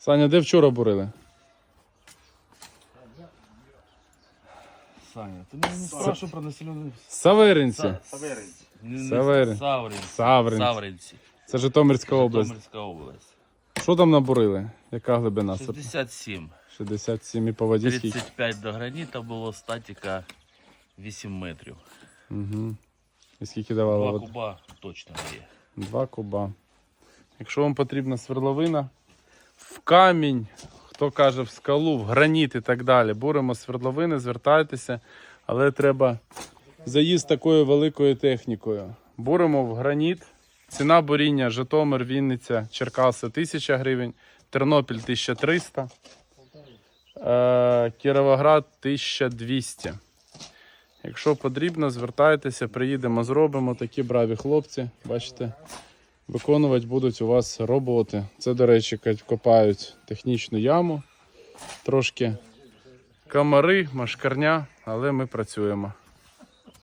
Саня, де вчора бурили? Саня, меня не спрашивай про населенный... Саверинці. Саверинці. Савери. Савринці. Савринці. Савринці. Це Житомирська область. Житомирська область. Що там набурили? Яка глибина? 67. 67 і по воді скільки? 35 до граніта було, статіка 8 метрів. Угу. І скільки давало Два води? куба точно є. Два куба. Якщо вам потрібна свердловина, в камінь, хто каже в скалу, в граніт і так далі. Буримо свердловини, звертайтеся, але треба заїзд такою великою технікою. Буримо в граніт. Ціна буріння Житомир, Вінниця, Черкаси 1000 гривень, Тернопіль 1300, е, Кіровоград 1200. Якщо потрібно, звертайтеся, приїдемо, зробимо. Такі браві хлопці. Бачите, виконувати будуть у вас роботи. Це, до речі, копають технічну яму. Трошки комари, машкарня, але ми працюємо.